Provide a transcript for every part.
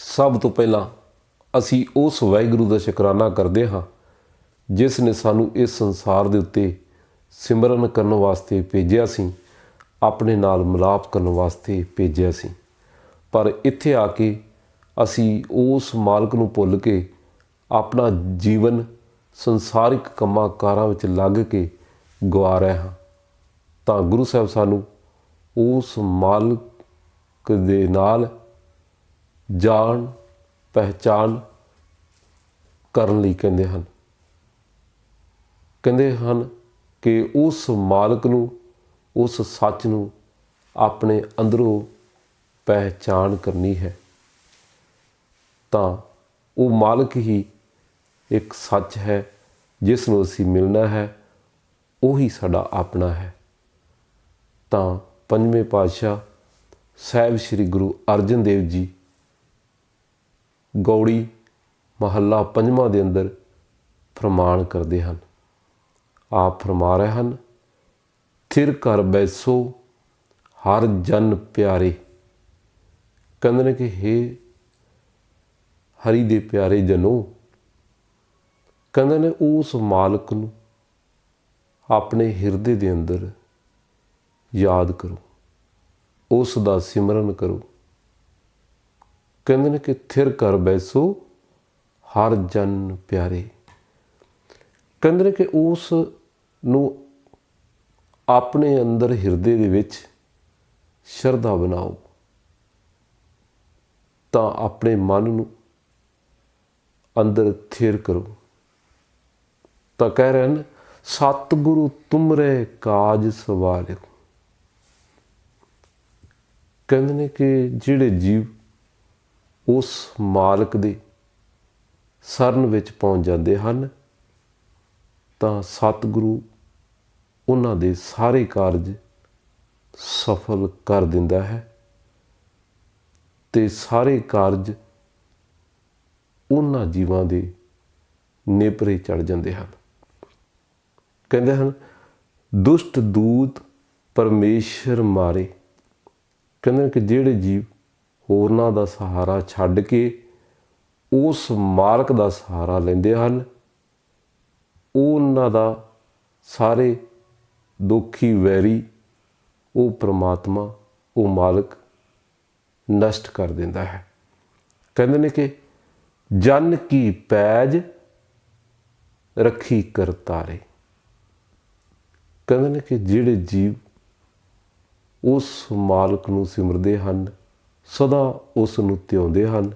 ਸਭ ਤੋਂ ਪਹਿਲਾਂ ਅਸੀਂ ਉਸ ਵਾਹਿਗੁਰੂ ਦਾ ਸ਼ੁਕਰਾਨਾ ਕਰਦੇ ਹਾਂ, ਜਿਸ ਨੇ ਸਾਨੂੰ ਇਸ ਸੰਸਾਰ ਦੇ ਉੱਤੇ ਸਿਮਰਨ ਕਰਨ ਵਾਸਤੇ ਭੇਜਿਆ ਸੀ, ਆਪਣੇ ਨਾਲ ਮਿਲਾਪ ਕਰਨ ਵਾਸਤੇ ਭੇਜਿਆ ਸੀ। ਪਰ ਇੱਥੇ ਆ ਕੇ ਅਸੀਂ ਉਸ ਮਾਲਕ ਨੂੰ ਭੁੱਲ ਕੇ ਆਪਣਾ ਜੀਵਨ ਸੰਸਾਰਿਕ ਕੰਮਾਂ ਕਾਰਾਂ ਵਿੱਚ ਲੱਗ ਕੇ ਗਵਾ ਰਹੇ ਹਾਂ। ਤਾਂ ਗੁਰੂ ਸਾਹਿਬ ਸਾਨੂੰ ਉਸ ਮਾਲਕ ਦੇ ਨਾਲ ਜਾਣ ਪਹਿਚਾਨ ਕਰਨ ਲਈ ਕਹਿੰਦੇ ਹਨ। ਕਹਿੰਦੇ ਹਨ ਕਿ ਉਸ ਮਾਲਕ ਨੂੰ, ਉਸ ਸੱਚ ਨੂੰ ਆਪਣੇ ਅੰਦਰੋਂ ਪਹਿਚਾਨ ਕਰਨੀ ਹੈ। ਤਾਂ ਉਹ ਮਾਲਕ ਹੀ ਇੱਕ ਸੱਚ ਹੈ, ਜਿਸ ਨੂੰ ਅਸੀਂ ਮਿਲਣਾ ਹੈ, ਉਹੀ ਸਾਡਾ ਆਪਣਾ ਹੈ। ਤਾਂ ਪੰਜਵੇਂ ਪਾਤਸ਼ਾਹ ਸਾਹਿਬ ਸ੍ਰੀ ਗੁਰੂ ਅਰਜਨ ਦੇਵ ਜੀ ਗੌੜੀ ਮਹੱਲਾ ਪੰਜਵਾਂ ਦੇ ਅੰਦਰ ਫਰਮਾਨ ਕਰਦੇ ਹਨ। ਆਪ ਫਰਮਾ ਰਹੇ ਹਨ, ਥਿਰ ਕਰ ਬੈਸੋ, ਹਰ ਜਨ ਪਿਆਰੇ। ਕਹਿੰਦੇ ਨੇ ਕਿ हे ਹਰੀ ਦੇ ਪਿਆਰੇ ਜਨੋ, ਕਹਿੰਦੇ ਨੇ ਉਸ ਮਾਲਕ ਨੂੰ ਆਪਣੇ ਹਿਰਦੇ ਦੇ ਅੰਦਰ ਯਾਦ ਕਰੋ, ਉਸ ਦਾ ਸਿਮਰਨ ਕਰੋ। ਕਹਿੰਦੇ ਨੇ ਕਿ ਥਿਰ ਕਰ ਬੈਸੋ, ਹਰ ਜਨ ਪਿਆਰੇ। ਕਹਿੰਦੇ ਨੇ ਕਿ ਉਸ ਨੂੰ ਆਪਣੇ ਅੰਦਰ ਹਿਰਦੇ ਦੇ ਵਿੱਚ ਸ਼ਰਧਾ ਬਣਾਓ, ਤਾਂ ਆਪਣੇ ਮਨ ਨੂੰ ਅੰਦਰ ਥਿਰ ਕਰੋ। ਤਾਂ ਕਹਿ ਰਹੇ ਨੇ ਸਤਿਗੁਰੂ ਤੁਮਰੇ ਕਾਜ ਸਵਾਰਿਓ। ਕਹਿੰਦੇ ਨੇ ਕਿ ਜਿਹੜੇ ਜੀਵ ਉਸ ਮਾਲਕ ਦੇ ਸਰਨ ਵਿੱਚ ਪਹੁੰਚ ਜਾਂਦੇ ਹਨ, ਤਾਂ ਸਤਿਗੁਰੂ ਉਹਨਾਂ ਦੇ ਸਾਰੇ ਕਾਰਜ ਸਫਲ ਕਰ ਦਿੰਦਾ ਹੈ ਤੇ ਸਾਰੇ ਕਾਰਜ ਉਹਨਾਂ ਜੀਵਾਂ ਦੇ ਨੇਪਰੇ ਚੜ ਜਾਂਦੇ ਹਨ। ਕਹਿੰਦੇ ਹਨ, ਦੁਸ਼ਟ ਦੂਤ ਪਰਮੇਸ਼ਰ ਮਾਰੇ। ਕਹਿੰਦੇ ਕਿ ਜਿਹੜੇ ਜੀਵ ਹੋਰਨਾਂ ਦਾ ਸਹਾਰਾ ਛੱਡ ਕੇ ਉਸ ਮਾਲਕ ਦਾ ਸਹਾਰਾ ਲੈਂਦੇ ਹਨ। ਉਹਨਾਂ ਦਾ ਸਾਰੇ ਦੁਖੀ ਵੈਰੀ ਉਹ ਪ੍ਰਮਾਤਮਾ, ਉਹ ਮਾਲਕ ਨਸ਼ਟ ਕਰ ਦਿੰਦਾ ਹੈ। ਕਹਿੰਦੇ ਨੇ ਕਿ ਜਨ ਕੀ ਪੈਜ ਰੱਖੀ ਕਰਤਾਰੇ ਕਹਿੰਦੇ ਨੇ ਕਿ ਜਿਹੜੇ ਜੀਵ ਉਸ ਮਾਲਕ ਨੂੰ ਸਿਮਰਦੇ ਹਨ ਸਦਾ ਉਸ ਨੂੰ ਧਿਆਉਂਦੇ ਹਨ,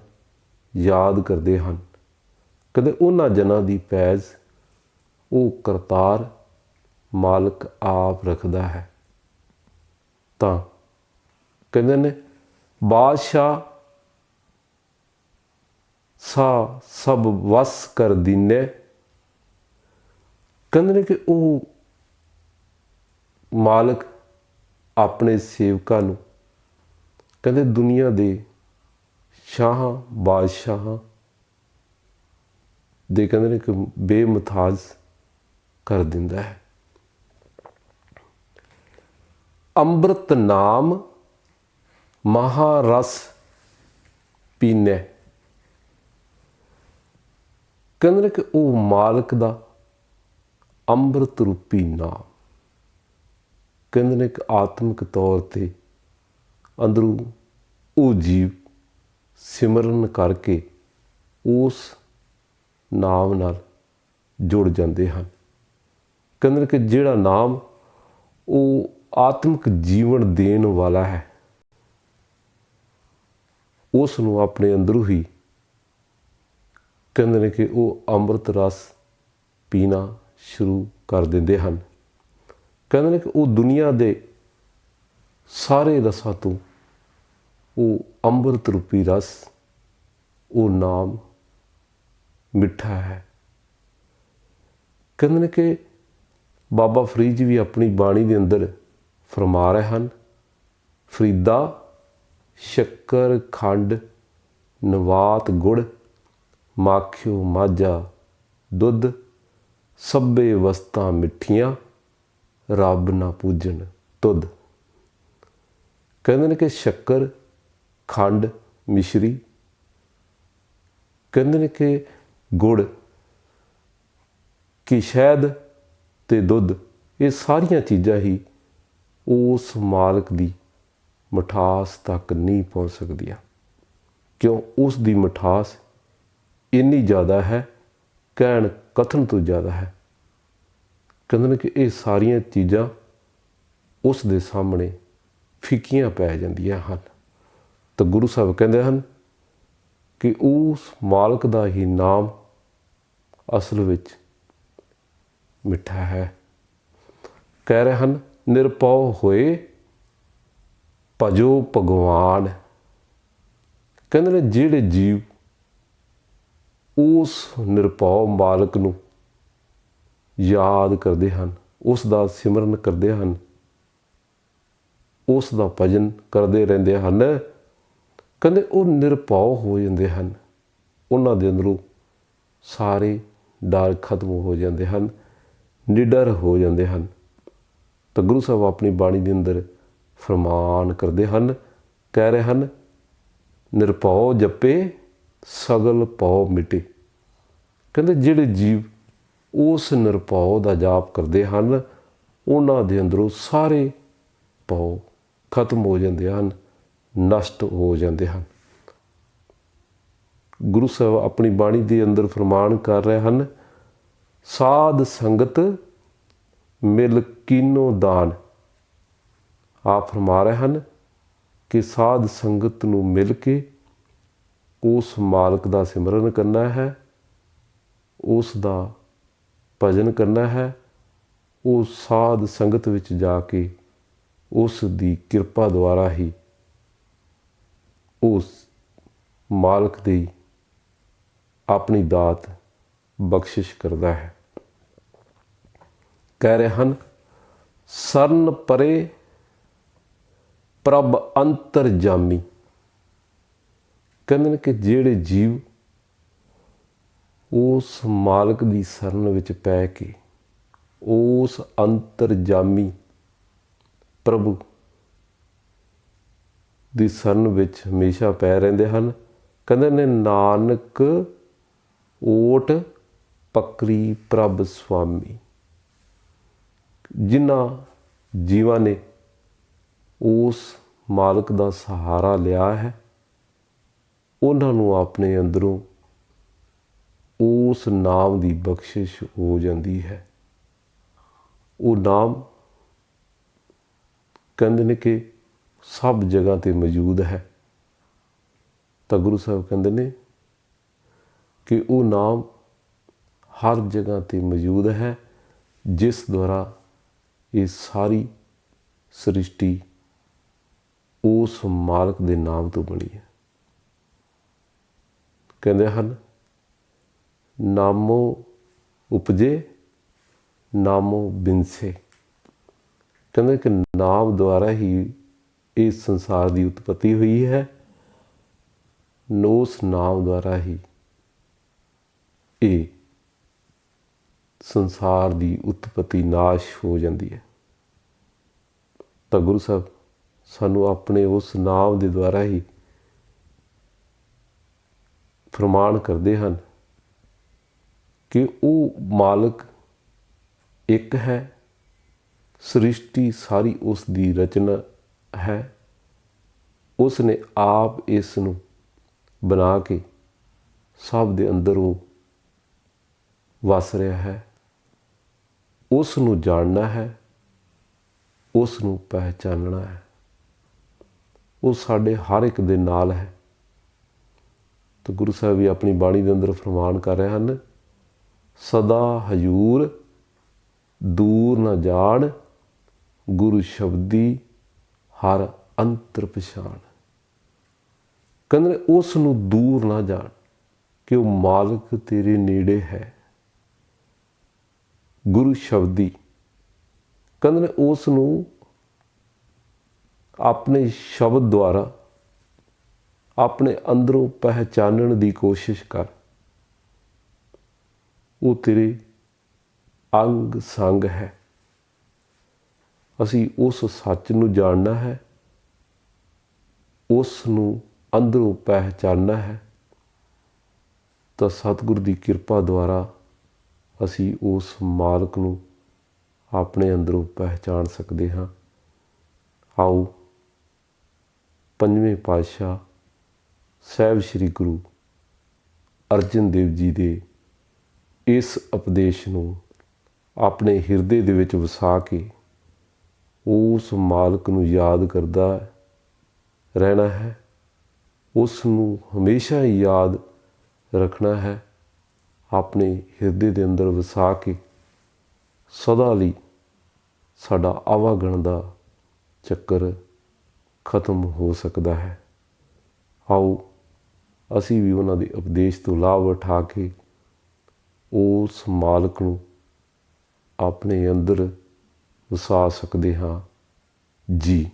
ਯਾਦ ਕਰਦੇ ਹਨ। ਕਦੇ ਉਹਨਾਂ ਜਨਾਂ ਦੀ ਪੈਜ ਉਹ ਕਰਤਾਰ ਮਾਲਕ ਆਪ ਰੱਖਦਾ ਹੈ। ਤਾਂ ਕਹਿੰਦੇ ਨੇ, ਬਾਦਸ਼ਾਹ ਸਾ ਸਭ ਵਸ ਕਰ ਦਿਨੇ। ਕਹਿੰਦੇ ਨੇ ਕਿ ਉਹ ਮਾਲਕ ਆਪਣੇ ਸੇਵਕਾਂ ਨੂੰ ਕਹਿੰਦੇ ਦੁਨੀਆ ਦੇ ਸ਼ਾਹਾਂ, ਬਾਦਸ਼ਾਹਾਂ ਦੇ ਕਹਿੰਦੇ ਨੇ ਕਿ ਬੇਮਥਾਜ ਕਰ ਦਿੰਦਾ ਹੈ। ਅੰਮ੍ਰਿਤ ਨਾਮ ਮਹਾਰਸ ਪੀਨੇ ਕਹਿੰਦੇ ਨੇ ਕਿ ਉਹ ਮਾਲਕ ਦਾ ਅੰਮ੍ਰਿਤ ਰੂਪੀ ਨਾਮ। ਕਹਿੰਦੇ ਨੇ ਕਿ ਆਤਮਿਕ ਤੌਰ ਤੇ ਅੰਦਰੋਂ ਉਹ ਜੀਵ ਸਿਮਰਨ ਕਰਕੇ ਉਸ ਨਾਮ ਨਾਲ ਜੁੜ ਜਾਂਦੇ ਹਨ। ਕਹਿੰਦੇ ਨੇ ਕਿ ਜਿਹੜਾ ਨਾਮ ਉਹ ਆਤਮਿਕ ਜੀਵਨ ਦੇਣ ਵਾਲਾ ਹੈ, ਉਸ ਨੂੰ ਆਪਣੇ ਅੰਦਰੋਂ ਹੀ ਕਹਿੰਦੇ ਨੇ ਕਿ ਉਹ ਅੰਮ੍ਰਿਤ ਰਸ ਪੀਣਾ ਸ਼ੁਰੂ ਕਰ ਦਿੰਦੇ ਹਨ। ਕਹਿੰਦੇ ਨੇ ਕਿ ਉਹ ਦੁਨੀਆ ਦੇ ਸਾਰੇ ਰਸਾਂ ਤੋਂ ਉਹ ਅੰਮ੍ਰਿਤ ਰੂਪੀ ਰਸ, ਉਹ ਨਾਮ ਮਿੱਠਾ ਹੈ। ਕਹਿੰਦੇ ਨੇ ਕਿ ਬਾਬਾ ਫਰੀਦ ਜੀ ਵੀ ਆਪਣੀ ਬਾਣੀ ਦੇ ਅੰਦਰ ਫਰਮਾ ਰਹੇ ਹਨ, ਫਰੀਦਾ, ਸ਼ੱਕਰ, ਖੰਡ, ਨਵਾਤ, ਗੁੜ, ਮਾਖਿਓ, ਮਾਝਾ, ਦੁੱਧ, ਸਭੇ ਵਸਤਾਂ ਮਿੱਠੀਆਂ, ਰੱਬ ਨਾ ਪੂਜਣ, ਤੁਧ। ਕਹਿੰਦੇ ਨੇ ਕਿ ਸ਼ੱਕਰ, ਖੰਡ, ਮਿਸ਼ਰੀ। ਕਹਿੰਦੇ ਨੇ ਕਿ ਗੁੜ ਕਿ ਸ਼ਹਿਦ ਤੇ ਦੁੱਧ, ਇਹ ਸਾਰੀਆਂ ਚੀਜ਼ਾਂ ਹੀ ਉਸ ਮਾਲਕ ਦੀ ਮਠਾਸ ਤੱਕ ਨਹੀਂ ਪਹੁੰਚ ਸਕਦੀਆਂ। ਕਿਉਂ? ਉਸ ਦੀ ਮਠਾਸ ਇੰਨੀ ਜ਼ਿਆਦਾ ਹੈ, ਕਹਿਣ ਕਥਨ ਤੋਂ ਜ਼ਿਆਦਾ ਹੈ। ਕਹਿੰਦੇ ਨੇ ਕਿ ਇਹ ਸਾਰੀਆਂ ਚੀਜ਼ਾਂ ਉਸ ਦੇ ਸਾਹਮਣੇ ਫਿੱਕੀਆਂ ਪੈ ਜਾਂਦੀਆਂ ਹਨ। ਤਾਂ ਗੁਰੂ ਸਾਹਿਬ ਕਹਿੰਦੇ ਹਨ ਕਿ ਉਸ ਮਾਲਕ ਦਾ ਹੀ ਨਾਮ ਅਸਲ ਵਿੱਚ ਮਿੱਠਾ ਹੈ। ਕਹਿ ਰਹੇ ਹਨ ਨਿਰਪਉ ਹੋਏ ਭਜੋ ਭਗਵਾਨ। ਕਹਿੰਦੇ ਨੇ, ਜਿਹੜੇ ਜੀਵ ਉਸ ਨਿਰਪਉ ਮਾਲਕ ਨੂੰ ਯਾਦ ਕਰਦੇ ਹਨ, ਉਸ ਦਾ ਸਿਮਰਨ ਕਰਦੇ ਹਨ ਉਸ ਦਾ ਭਜਨ ਕਰਦੇ ਰਹਿੰਦੇ ਹਨ। ਕਹਿੰਦੇ ਉਹ ਨਿਰਭਉ ਹੋ ਜਾਂਦੇ ਹਨ। ਉਹਨਾਂ ਦੇ ਅੰਦਰੋਂ ਸਾਰੇ ਡਰ ਖਤਮ ਹੋ ਜਾਂਦੇ ਹਨ, ਨਿਡਰ ਹੋ ਜਾਂਦੇ ਹਨ। ਤਾਂ ਗੁਰੂ ਸਾਹਿਬ ਆਪਣੀ ਬਾਣੀ ਦੇ ਅੰਦਰ ਫਰਮਾਨ ਕਰਦੇ ਹਨ, ਕਹਿ ਰਹੇ ਹਨ, ਨਿਰਭਉ ਜਪੇ, ਸਗਲ ਪਉ ਮਿਟੇ। ਕਹਿੰਦੇ ਜਿਹੜੇ ਜੀਵ ਉਸ ਨਿਰਭਉ ਦਾ ਜਾਪ ਕਰਦੇ ਹਨ, ਉਹਨਾਂ ਦੇ ਅੰਦਰੋਂ ਸਾਰੇ ਪਉ ਖਤਮ ਹੋ ਜਾਂਦੇ ਹਨ, ਨਸ਼ਟ ਹੋ ਜਾਂਦੇ ਹਨ। ਗੁਰੂ ਸਾਹਿਬ ਆਪਣੀ ਬਾਣੀ ਦੇ ਅੰਦਰ ਫਰਮਾਨ ਕਰ ਰਹੇ ਹਨ, ਸਾਧ ਸੰਗਤ ਮਿਲ ਕੀਨੋ ਦਾਨ। ਆਪ ਫਰਮਾ ਰਹੇ ਹਨ ਕਿ ਸਾਧ ਸੰਗਤ ਨੂੰ ਮਿਲ ਕੇ ਉਸ ਮਾਲਕ ਦਾ ਸਿਮਰਨ ਕਰਨਾ ਹੈ, ਉਸ ਦਾ ਭਜਨ ਕਰਨਾ ਹੈ, ਉਹ ਸਾਧ ਸੰਗਤ ਵਿੱਚ ਜਾ ਕੇ ਉਸ ਦੀ ਕਿਰਪਾ ਦੁਆਰਾ ਹੀ ਉਸ ਮਾਲਕ ਦੀ ਆਪਣੀ ਦਾਤ ਬਖਸ਼ਿਸ਼ ਕਰਦਾ ਹੈ। ਕਹਿ ਰਹੇ ਹਨ, ਸਰਨ ਪਰੇ ਪ੍ਰਭ ਅੰਤਰ ਜਾਮੀ। ਕਹਿੰਦੇ ਨੇ ਕਿ ਜਿਹੜੇ ਜੀਵ ਉਸ ਮਾਲਕ ਦੀ ਸ਼ਰਨ ਵਿੱਚ ਪੈ ਕੇ, ਉਸ ਅੰਤਰਜਾਮੀ ਪ੍ਰਭੂ ਦੀ ਸ਼ਰਨ ਵਿੱਚ ਹਮੇਸ਼ਾ ਪੈ ਰਹਿੰਦੇ ਹਨ। ਕਹਿੰਦੇ ਨੇ, ਨਾਨਕ ਓਟ ਪਕਰੀ ਪ੍ਰਭ ਸੁਆਮੀ। ਜਿਨ੍ਹਾਂ ਜੀਵਾਂ ਨੇ ਉਸ ਮਾਲਕ ਦਾ ਸਹਾਰਾ ਲਿਆ ਹੈ, ਉਹਨਾਂ ਨੂੰ ਆਪਣੇ ਅੰਦਰੋਂ ਉਸ ਨਾਮ ਦੀ ਬਖਸ਼ਿਸ਼ ਹੋ ਜਾਂਦੀ ਹੈ। ਉਹ ਨਾਮ ਕਹਿੰਦੇ ਨੇ ਕਿ ਸਭ ਜਗ੍ਹਾ ਤੇ ਮੌਜੂਦ ਹੈ। ਤਾਂ ਗੁਰੂ ਸਾਹਿਬ ਕਹਿੰਦੇ ਨੇ ਕਿ ਉਹ ਨਾਮ ਹਰ ਜਗ੍ਹਾ ਤੇ ਮੌਜੂਦ ਹੈ, ਜਿਸ ਦੁਆਰਾ ਇਹ ਸਾਰੀ ਸ੍ਰਿਸ਼ਟੀ ਉਸ ਮਾਲਕ ਦੇ ਨਾਮ ਤੋਂ ਬਣੀ ਹੈ। ਕਹਿੰਦੇ ਹਨ, ਨਾਮੋ ਉਪਜੇ, ਨਾਮੋ ਬਿਨਸੇ। ਕਹਿੰਦਾ ਕਿ ਨਾਮ ਦੁਆਰਾ ਹੀ ਇਸ ਸੰਸਾਰ ਦੀ ਉਤਪਤੀ ਹੋਈ ਹੈ। ਨੋਸ ਨਾਮ ਦੁਆਰਾ ਹੀ ਇਹ ਸੰਸਾਰ ਦੀ ਉਤਪਤੀ ਨਾਸ਼ ਹੋ ਜਾਂਦੀ ਹੈ। ਤਾਂ ਗੁਰੂ ਸਾਹਿਬ, ਸਾਨੂੰ ਆਪਣੇ ਉਸ ਨਾਮ ਦੇ ਦੁਆਰਾ ਹੀ ਫਰਮਾਨ ਕਰਦੇ ਹਨ ਕਿ ਉਹ ਮਾਲਕ ਇੱਕ ਹੈ ਸ੍ਰਿਸ਼ਟੀ ਸਾਰੀ ਉਸ ਦੀ ਰਚਨਾ ਹੈ। ਉਸ ਨੇ ਆਪ ਇਸ ਨੂੰ ਬਣਾ ਕੇ ਸਭ ਦੇ ਅੰਦਰ ਉਹ ਵਸ ਰਿਹਾ ਹੈ। ਉਸ ਨੂੰ ਜਾਣਨਾ ਹੈ, ਉਸ ਨੂੰ ਪਹਿਚਾਨਣਾ ਹੈ। ਉਹ ਸਾਡੇ ਹਰ ਇੱਕ ਦੇ ਨਾਲ ਹੈ। ਤਾਂ ਗੁਰੂ ਸਾਹਿਬ ਵੀ ਆਪਣੀ ਬਾਣੀ ਦੇ ਅੰਦਰ ਫਰਮਾਨ ਕਰ ਰਹੇ ਹਨ, ਸਦਾ ਹਜੂਰ ਦੂਰ ਨਾ ਜਾਣ ਗੁਰੂ ਸ਼ਬਦੀ ਹਰ ਅੰਤਰ ਪਛਾਣ। ਕਹਿੰਦੇ ਉਸ ਨੂੰ ਦੂਰ ਨਾ ਜਾਣ ਕਿ ਉਹ ਮਾਲਕ ਤੇਰੇ ਨੇੜੇ ਹੈ। ਗੁਰੂ ਸ਼ਬਦੀ ਕਹਿੰਦੇ ਉਸ ਨੂੰ ਆਪਣੇ ਸ਼ਬਦ ਦੁਆਰਾ ਆਪਣੇ ਅੰਦਰੋਂ ਪਹਿਚਾਨਣ ਦੀ ਕੋਸ਼ਿਸ਼ ਕਰ। ਉਹ ਤੇਰੇ ਅੰਗ ਸੰਗ ਹੈ। ਅਸੀਂ ਉਸ ਸੱਚ ਨੂੰ ਜਾਣਨਾ ਹੈ, ਉਸ ਨੂੰ ਅੰਦਰੋਂ ਪਹਿਚਾਨਣਾ ਹੈ, ਤਾਂ ਸਤਿਗੁਰ ਦੀ ਕਿਰਪਾ ਦੁਆਰਾ ਅਸੀਂ ਉਸ ਮਾਲਕ ਨੂੰ ਆਪਣੇ ਅੰਦਰੋਂ ਪਹਿਚਾਨ ਸਕਦੇ ਹਾਂ। ਆਓ, ਪੰਜਵੇਂ ਪਾਤਸ਼ਾਹ ਸਾਹਿਬ ਸ੍ਰੀ ਗੁਰੂ ਅਰਜਨ ਦੇਵ ਜੀ ਦੇ ਇਸ ਉਪਦੇਸ਼ ਨੂੰ ਆਪਣੇ ਹਿਰਦੇ ਦੇ ਵਿੱਚ ਵਸਾ ਕੇ ਉਸ ਮਾਲਕ ਨੂੰ ਯਾਦ ਕਰਦਾ ਰਹਿਣਾ ਹੈ ਉਸ ਨੂੰ ਹਮੇਸ਼ਾ ਹੀ ਯਾਦ ਰੱਖਣਾ ਹੈ, ਆਪਣੇ ਹਿਰਦੇ ਦੇ ਅੰਦਰ ਵਸਾ ਕੇ ਸਦਾ ਲਈ ਸਾਡਾ ਆਵਾਗਣ ਦਾ ਚੱਕਰ ਖਤਮ ਹੋ ਸਕਦਾ ਹੈ। ਆਓ, ਅਸੀਂ ਵੀ ਉਹਨਾਂ ਦੇ ਉਪਦੇਸ਼ ਤੋਂ ਲਾਭ ਉਠਾ ਕੇ ਉਸ ਮਾਲਕ ਨੂੰ ਆਪਣੇ ਅੰਦਰ ਵਸਾ ਸਕਦੇ ਹਾਂ। ਜੀ।